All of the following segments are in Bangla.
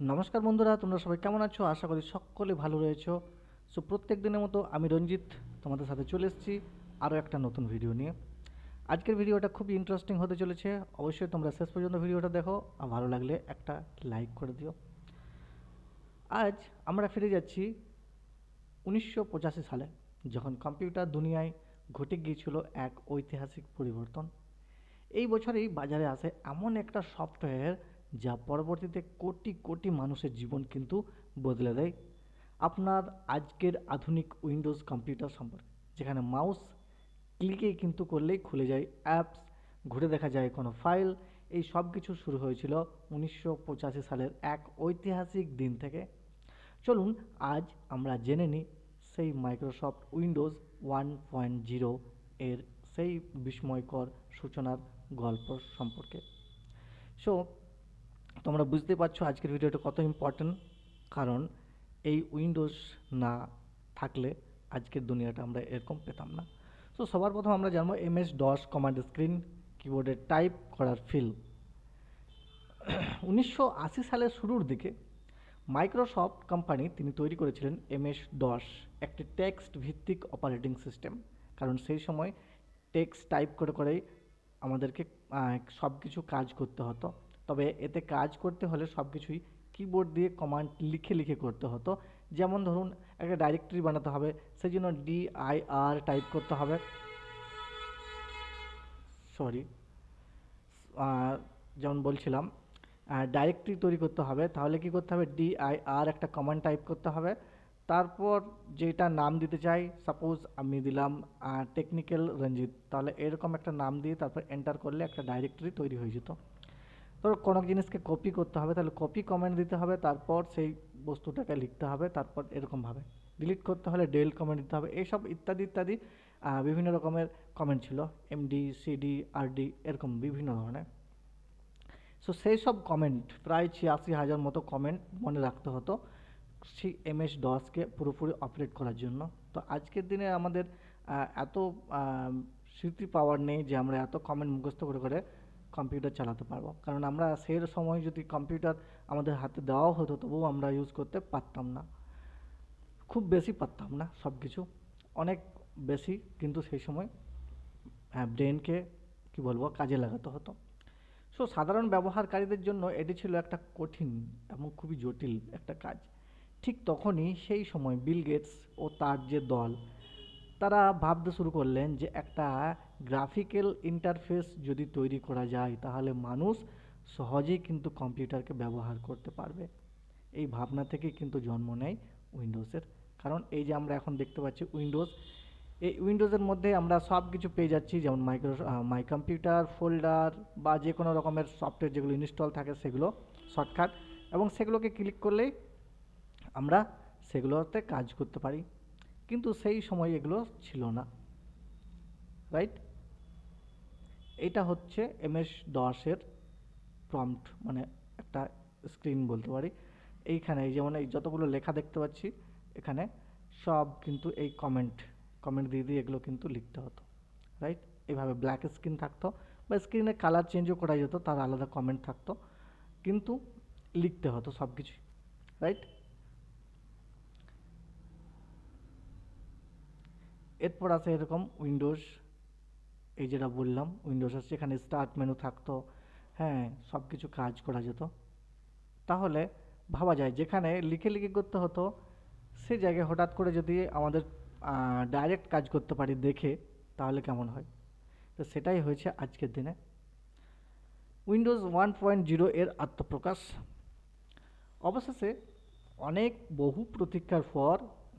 নমস্কার বন্ধুরা, তোমরা সবাই কেমন আছো? আশা করি সকলে ভালো রয়েছো। সো, প্রত্যেক দিনের মতো আমি রঞ্জিত তোমাদের সাথে চলে এসেছি আরও একটা নতুন ভিডিও নিয়ে। আজকের ভিডিওটা খুবই ইন্টারেস্টিং হতে চলেছে। অবশ্যই তোমরা শেষ পর্যন্ত ভিডিওটা দেখো আর ভালো লাগলে একটা লাইক করে দিও। আজ আমরা ফিরে যাচ্ছি উনিশশো পঁচাশি সালে, যখন কম্পিউটার দুনিয়ায় ঘটে গিয়েছিল এক ঐতিহাসিক পরিবর্তন। এই বছরেই বাজারে আসে এমন একটা সফটওয়্যার যা পরবর্তীতে কোটি কোটি মানুষের জীবন কিন্তু বদলে দেয়। আপনার আজকের আধুনিক উইন্ডোজ কম্পিউটার সম্পর্কে, যেখানে মাউস ক্লিকে কিন্তু করলেই খুলে যায় অ্যাপস, ঘুরে দেখা যায় কোনো ফাইল। এই সব কিছু শুরু হয়েছিল উনিশশো পঁচাশি সালের এক ঐতিহাসিক দিন থেকে। চলুন আজ আমরা জেনে নিই সেই Microsoft Windows one point zero এর সেই বিস্ময়কর সূচনার গল্প সম্পর্কে। সো তোমরা বুঝতে পারছ আজকের ভিডিওটা কত ইম্পর্ট্যান্ট কারণ এই উইন্ডোজ না থাকলে আজকের দুনিয়াটা আমরা এরকম পেতাম না। সো সবার প্রথম আমরা জানব এমএস ডস কমান্ড স্ক্রিন কিবোর্ডে টাইপ করার ফিল উনিশশো আশি সালের শুরুর দিকে মাইক্রোসফট কোম্পানি তিনি তৈরি করেছিলেন এমএস ডস একটি টেক্সট ভিত্তিক অপারেটিং সিস্টেম কারণ সেই সময় টেক্সট টাইপ করে করেই আমাদেরকে সব কিছু কাজ করতে হতো। তবে এতে কাজ করতে হলে সব কিছুই কিবোর্ড দিয়ে কমান্ড লিখে লিখে করতে হতো। যেমন ধরুন, একটা ডাইরেক্টরি বানাতে হবে সেই জন্য ডি আই আর টাইপ করতে হবে। সরি যেমন বলছিলাম ডাইরেক্টরি তৈরি করতে হবে, তাহলে কি করতে হবে? ডি আই আর একটা কমান্ড টাইপ করতে হবে। তারপর যেটা নাম দিতে চাই সাপোজ আমি দিলাম টেকনিক্যাল রঞ্জিত, তাহলে এরকম একটা নাম দিয়ে তারপর এন্টার করলে একটা ডাইরেক্টরি তৈরি হয়ে যেত। তো কোনো জিনিসকে কপি করতে হবে, তাহলে কপি কমেন্ট দিতে হবে, তারপর সেই বস্তুটাকে লিখতে হবে, তারপর এরকমভাবে। ডিলিট করতে হলে ডেল কমেন্ট দিতে হবে, এইসব ইত্যাদি ইত্যাদি বিভিন্ন রকমের কমেন্ট ছিল এমডি সিডি আরডি এরকম বিভিন্ন ধরনের। সো সেই সব কমেন্ট প্রায় ছিয়াশি হাজার মতো কমেন্ট মনে রাখতে হতো সেই এম এস ডসকে পুরোপুরি অপারেট করার জন্য। তো আজকের দিনে আমাদের এত স্মৃতি পাওয়ার নেই যে আমরা এত কমেন্ট মুখস্থ করে করে কম্পিউটার চালাতে পারব। কারণ আমরা সেই সময় যদি কম্পিউটার আমাদের হাতে দেওয়াও হতো, তবুও আমরা ইউজ করতে পারতাম না। খুব বেশি পারতাম না সব কিছু অনেক বেশি, কিন্তু সেই সময় হ্যাঁ ব্রেনকে কী বলব, কাজে লাগাতে হতো। সো সাধারণ ব্যবহারকারীদের জন্য এটি ছিল একটা কঠিন এবং খুবই জটিল একটা কাজ। ঠিক তখনই সেই সময় বিল গেটস ও তার যে দল, তারা ভাবতে শুরু করলেন যে একটা গ্রাফিক্যাল ইন্টারফেস যদি তৈরি করা যায়, তাহলে মানুষ সহজেই কিন্তু কম্পিউটারকে ব্যবহার করতে পারবে। এই ভাবনা থেকেই কিন্তু জন্ম নেয় উইন্ডোজের কারণ এই যে আমরা এখন দেখতে পাচ্ছি উইন্ডোজ এই উইন্ডোজের মধ্যে আমরা সব কিছু পেয়ে যাচ্ছি, যেমন মাইক্রো মাই কম্পিউটার ফোল্ডার বা যে কোনো রকমের সফটওয়্যার যেগুলো ইনস্টল থাকে, সেগুলো শর্টকাট এবং সেগুলোকে ক্লিক করলেই আমরা সেগুলোতে কাজ করতে পারি। কিন্তু সেই সময় এগুলো ছিল না। রাইট এটা হচ্ছে এমএস দশের প্রম্পট মানে একটা স্ক্রিন বলতে পারি। এইখানে এই যেমন এই যতগুলো লেখা দেখতে পাচ্ছি, এখানে সব কিন্তু এই কমেন্ট কমেন্ট দিয়ে দিয়ে এগুলো কিন্তু লিখতে হতো রাইট এইভাবে ব্ল্যাক স্ক্রিন থাকতো বা স্ক্রিনে কালার চেঞ্জও করা যেত, তার আলাদা কমেন্ট থাকতো, কিন্তু লিখতে হতো সব কিছুই রাইট এরপর আছে এরকম উইন্ডোজ এই যেটা বললাম উইন্ডোজ আছে এখানে স্টার্ট মেনু থাকতো হ্যাঁ সব কিছু কাজ করা যেত। তাহলে ভাবা যায়, যেখানে লিখে লিখে করতে হতো, সে জায়গায় হঠাৎ করে যদি আমাদের ডাইরেক্ট কাজ করতে পারি দেখে, তাহলে কেমন হয়? তো সেটাই হয়েছে আজকের দিনে। উইন্ডোজ ওয়ান পয়েন্ট জিরো এর আত্মপ্রকাশ। অবশেষে অনেক বহু প্রতীক্ষার পর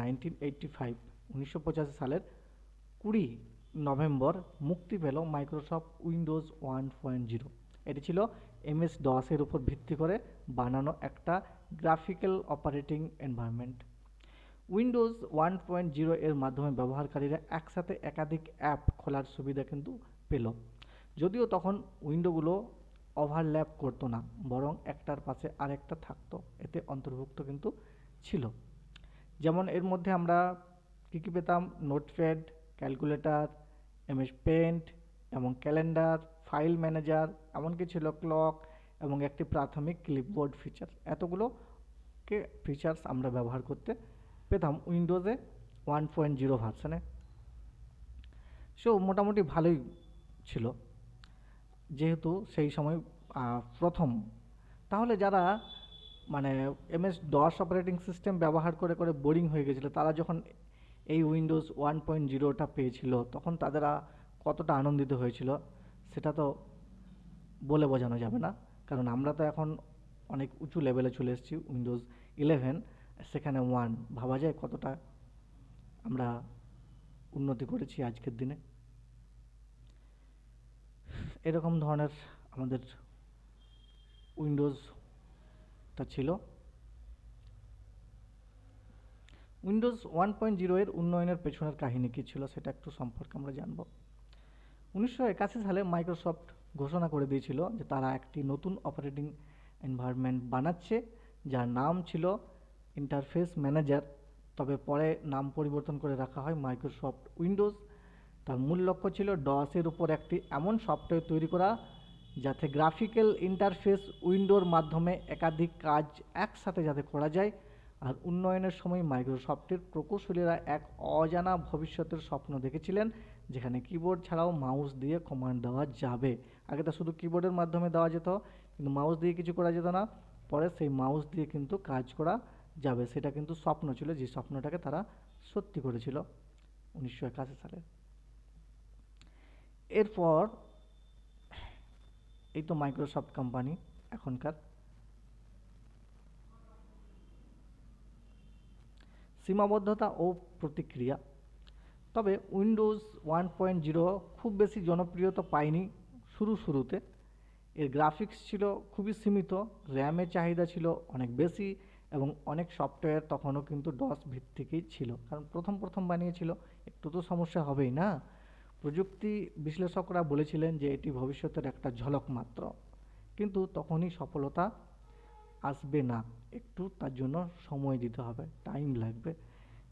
নাইনটিন এইটটি ফাইভ উনিশশো পঁচাশি সালের কুড়ি নভেম্বর মুক্তি পেল Microsoft Windows one point zero. এটি ছিল এমএস দশের উপর ভিত্তি করে বানানো একটা graphical operating environment. Windows one point zero এর মাধ্যমে ব্যবহারকারীরা একসাথে একাধিক অ্যাপ খোলার সুবিধা কিন্তু পেল। যদিও তখন উইন্ডোগুলো ওভারল্যাপ করতো না, বরং একটার পাশে আরেকটা থাকতো। এতে অন্তর্ভুক্ত কিন্তু ছিল। যেমন এর মধ্যে আমরা কী কী পেতাম? নোটপ্যাড, ক্যালকুলেটার এমএস পেন্ট এবং ক্যালেন্ডার ফাইল ম্যানেজার এমনকি ছিল ক্লক এবং একটি প্রাথমিক ক্লিপবোর্ড ফিচার এতগুলোকে ফিচার্স আমরা ব্যবহার করতে পেতাম উইন্ডোজে ওয়ান পয়েন্ট জিরো ভার্সানে সো মোটামুটি ভালোই ছিল। যেহেতু সেই সময় প্রথম। তাহলে যারা মানে এমএস ডস অপারেটিং সিস্টেম ব্যবহার করে করে বোরিং হয়ে গেছিল, তারা যখন এই উইন্ডোজ ওয়ান পয়েন্ট জিরোটা পেয়েছিল, তখন তাদেরা কতটা আনন্দিত হয়েছিল, সেটা তো বলে বোঝানো যাবে না। কারণ আমরা তো এখন অনেক উঁচু লেভেলে চলে এসেছি উইন্ডোজ ইলেভেন সেখানে ওয়ান ভাবা যায় কতটা আমরা উন্নতি করেছি আজকের দিনে। এরকম ধরনের আমাদের উইন্ডোজটা ছিল। উইন্ডোজ ওয়ান পয়েন্ট জিরো এর উন্নয়নের পেছনের কাহিনী কী ছিল সেটা একটু সম্পর্কে আমরা জানব। উনিশশো একাশি সালে মাইক্রোসফট ঘোষণা করে দিয়েছিল যে তারা একটি নতুন অপারেটিং এনভায়রনমেন্ট বানাচ্ছে, যার নাম ছিল ইন্টারফেস ম্যানেজার। তবে পরে নাম পরিবর্তন করে রাখা হয় মাইক্রোসফট উইন্ডোজ। তার মূল লক্ষ্য ছিল ডসের উপর একটি এমন সফটওয়্যার তৈরি করা, যাতে গ্রাফিক্যাল ইন্টারফেস উইন্ডোর মাধ্যমে একাধিক কাজ একসাথে যাতে করা যায়। আর উন্নয়নের সময় মাইক্রোসফটের প্রকৌশলীরা এক অজানা ভবিষ্যতের স্বপ্ন দেখেছিলেন, যেখানে কিবোর্ড ছাড়াও মাউস দিয়ে কমান্ড দেওয়া যাবে। আগে তো শুধু কিবোর্ডের মাধ্যমে দেওয়া যেত, কিন্তু মাউস দিয়ে কিছু করা যেত না। পরে সেই মাউস দিয়ে কিন্তু কাজ করা যাবে। সেটা কিন্তু স্বপ্ন ছিল, যে স্বপ্নটাকে তারা সত্যি করেছিল উনিশশো একাশি সালে। এরপর এই তো মাইক্রোসফট কোম্পানি এখনকার। সীমাবদ্ধতা ও প্রতিক্রিয়া। তবে উইন্ডোজ ওয়ান পয়েন্ট জিরো খুব বেশি জনপ্রিয়তা পায়নি শুরু শুরুতে। এর গ্রাফিক্স ছিল খুবই সীমিত, র্যামের চাহিদা ছিল অনেক বেশি এবং অনেক সফটওয়্যার তখনও কিন্তু ডস ভিত্তিকই ছিল। কারণ প্রথম প্রথম বানিয়েছিল, একটু তো সমস্যা হবেই না? প্রযুক্তি বিশ্লেষকরা বলেছিলেন যে এটি ভবিষ্যতের একটা ঝলক মাত্র। কিন্তু তখনই সফলতা আসবে না। একটু তার জন্য সময় দিতে হবে টাইম লাগবে।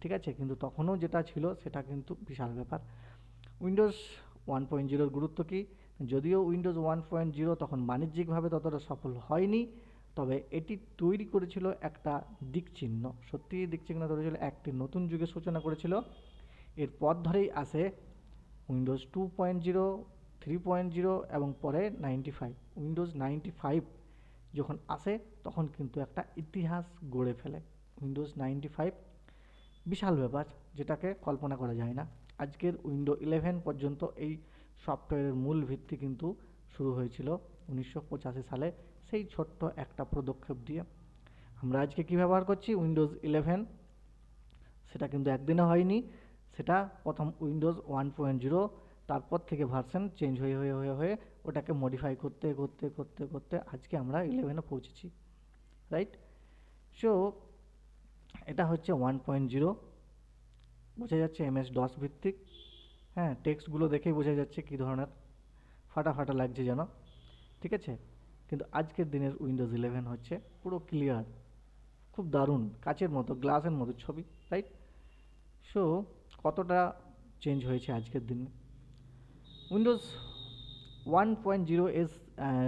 ঠিক আছে? কিন্তু তখনও যেটা ছিল সেটা কিন্তু বিশাল ব্যাপার। উইন্ডোজ ওয়ান পয়েন্ট জিরোর গুরুত্ব কী? যদিও উইন্ডোজ ওয়ান পয়েন্ট জিরো তখন বাণিজ্যিকভাবে ততটা সফল হয়নি, তবে এটি তৈরি করেছিল একটা দিকচিহ্ন। সত্যিই দিকচিহ্ন তৈরি ছিল একটি নতুন যুগের সূচনা করেছিল। এর পথ ধরেই আসে Windows two point zero three point zero এবং পরে ninety five Windows ninety five যখন আসে, তখন কিন্তু একটা ইতিহাস গড়ে ফেলে। উইন্ডোজ নাইনটি ফাইভ বিশাল ব্যাপার, যেটাকে কল্পনা করা যায় না। আজকের উইন্ডো ইলেভেন পর্যন্ত এই সফটওয়্যারের মূল ভিত্তি কিন্তু শুরু হয়েছিল উনিশশো পঁচাশি সালে, সেই ছোট্ট একটা পদক্ষেপ দিয়ে। আমরা আজকে কী ব্যবহার করছি? উইন্ডোজ ইলেভেন সেটা কিন্তু একদিনে হয়নি। সেটা প্রথম উইন্ডোজ ওয়ান পয়েন্ট জিরো তারপর থেকে ভার্সন চেঞ্জ হয়ে হয়ে হয়ে হয়ে ওটাকে মডিফাই করতে করতে করতে করতে আজকে আমরা ইলেভেনে পৌঁছেছি রাইট সো এটা হচ্ছে ওয়ান পয়েন্ট জিরো বোঝা যাচ্ছে এমএস ডস ভিত্তিক হ্যাঁ টেক্সটগুলো দেখেই বোঝা যাচ্ছে কী ধরনের ফাটা ফাটা লাগছে যেন, ঠিক আছে? কিন্তু আজকের দিনের উইন্ডোজ ইলেভেন হচ্ছে পুরো ক্লিয়ার খুব দারুণ, কাচের মতো গ্লাসের মতো ছবি রাইট সো কতটা চেঞ্জ হয়েছে আজকের দিনে? উইন্ডোজ ওয়ান পয়েন্ট জিরো এস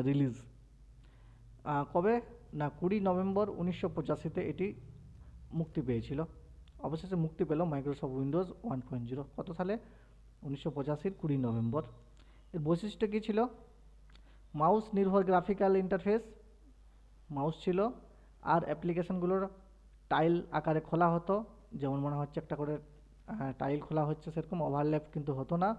রিলিজ কবে? না, কুড়ি নভেম্বর উনিশশো পঁচাশিতে এটি মুক্তি পেয়েছিল। অবশেষে মুক্তি পেল Microsoft Windows one point zero কত সালে? উনিশশো পঁচাশির কুড়ি নভেম্বর। এর বৈশিষ্ট্য কী ছিল? মাউস নির্ভর গ্রাফিক্যাল ইন্টারফেস। মাউস ছিল, আর অ্যাপ্লিকেশনগুলোর টাইল আকারে খোলা হতো। যেমন মনে হচ্ছে একটা করে টাইল খোলা হচ্ছে সেরকম। ওভারল্যাপ কিন্তু হতো না।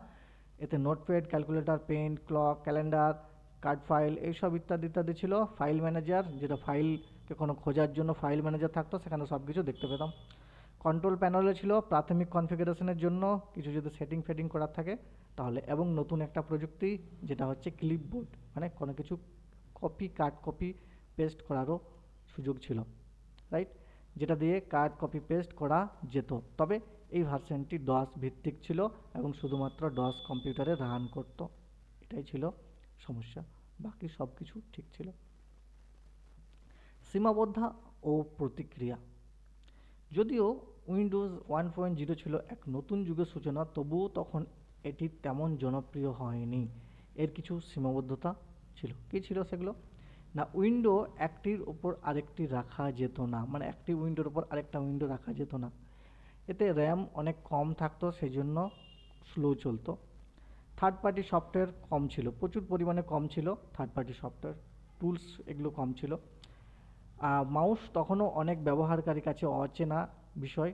এতে notepad calculator, pen, clock, calendar, card file এইসব ইত্যাদি ইত্যাদি ছিল। ফাইল ম্যানেজার, যেটা ফাইলকে কোনো খোঁজার জন্য ফাইল ম্যানেজার থাকতো, সেখানে সব কিছু দেখতে পেতাম। কন্ট্রোল প্যানেলে ছিল প্রাথমিক কনফিগারেশনের জন্য, কিছু যদি সেটিং ফেটিং করার থাকে, তাহলে এবং নতুন একটা প্রযুক্তি, যেটা হচ্ছে ক্লিপবোর্ড মানে কোনো কিছু কপি কাট কপি, পেস্ট করারও সুযোগ ছিল, রাইট? যেটা দিয়ে কার্ড কপি, পেস্ট করা যেত। তবে এই ভার্সনটি ডস ভিত্তিক ছিল এবং শুধুমাত্র ডস কম্পিউটারে রান করত। এটাই ছিল সমস্যা। বাকি সব কিছু ঠিক ছিল। সীমাবদ্ধা ও প্রতিক্রিয়া। যদিও উইন্ডোজ ওয়ান পয়েন্ট জিরো ছিল এক নতুন যুগের সূচনা, তবুও তখন এটি তেমন জনপ্রিয় হয়নি। এর কিছু সীমাবদ্ধতা ছিল। কী ছিল সেগুলো? না, উইন্ডো একটির ওপর আরেকটি রাখা যেত না। মানে একটি উইন্ডোর ওপর আরেকটা উইন্ডো রাখা যেত না। এতে র্যাম অনেক কম থাকতো সেই জন্য স্লো চলতো। থার্ড পার্টি সফটওয়্যার কম ছিল, প্রচুর পরিমাণে কম ছিল থার্ড পার্টি সফটওয়্যার টুলস এগুলো কম ছিল। মাউস তখনও অনেক ব্যবহারকারীর কাছে অচেনা বিষয়,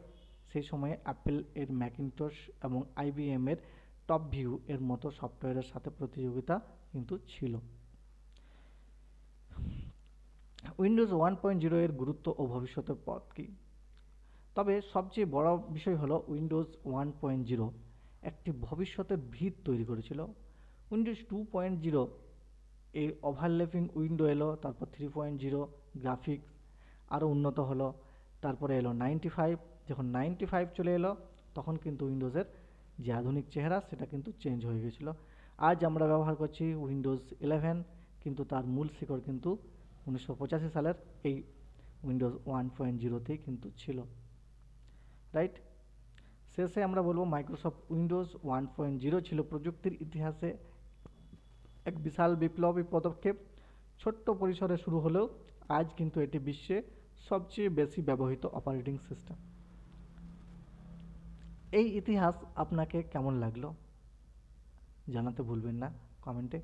সেই সময়ে অ্যাপেল এর ম্যাকিনটস এবং আইবিএম এর টপ ভিউ এর মতো সফটওয়্যারের সাথে প্রতিযোগিতা কিন্তু ছিল। উইন্ডোজ ওয়ান পয়েন্ট জিরো এর গুরুত্ব ও ভবিষ্যতের পথ কী? তবে সবচেয়ে বড় বিষয় হলো উইন্ডোজ ওয়ান পয়েন্ট জিরো একটি ভবিষ্যতের ভিত তৈরি করেছিল। উইন্ডোজ টু পয়েন্ট জিরো এই ওভারল্যাপিং উইন্ডো এলো, তারপর থ্রি পয়েন্ট জিরো গ্রাফিক্স আরও উন্নত হলো, তারপরে এলো নাইনটি ফাইভ যখন নাইনটি ফাইভ চলে এলো, তখন কিন্তু উইন্ডোজের যে আধুনিক চেহারা, সেটা কিন্তু চেঞ্জ হয়ে গেছিল। আজ আমরা ব্যবহার করছি উইন্ডোজ ইলেভেন কিন্তু তার মূল শিকড় কিন্তু উনিশশো পঁচাশি সালের এই উইন্ডোজ ওয়ান পয়েন্ট জিরোতেই কিন্তু ছিল। রাইট? শেষে আমরা বলব Microsoft Windows one point zero ছিল প্রযুক্তির ইতিহাসে এক বিশাল বিপ্লবী পদক্ষেপ। ছোট্ট পরিসরে শুরু হলেও আজ কিন্তু এটি বিশ্বে সবচেয়ে বেশি ব্যবহৃত অপারেটিং সিস্টেম। এই ইতিহাস আপনাকে কেমন লাগল? জানাতে ভুলবেন না কমেন্টে।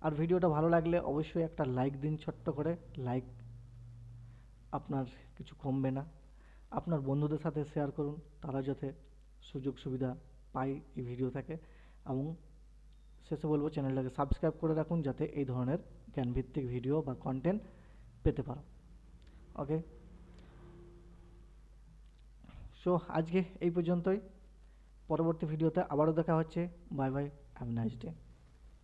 আর ভিডিওটা ভালো লাগলে অবশ্যই একটা লাইক দিন ছোট্ট করে। লাইক আপনার কিছু কমবে না। আপনার বন্ধুদের সাথে শেয়ার করুন, তারা যাতে সুযোগ সুবিধা পায় এই ভিডিও থেকে। এবং শেষে বলব চ্যানেলটাকে সাবস্ক্রাইব করে রাখুন যাতে এই ধরনের জ্ঞানভিত্তিক ভিডিও বা কন্টেন্ট পেতে পারো। ওকে সো আজকে এই পর্যন্তই। পরবর্তী ভিডিওতে আবারও দেখা হচ্ছে। Bye bye have nice day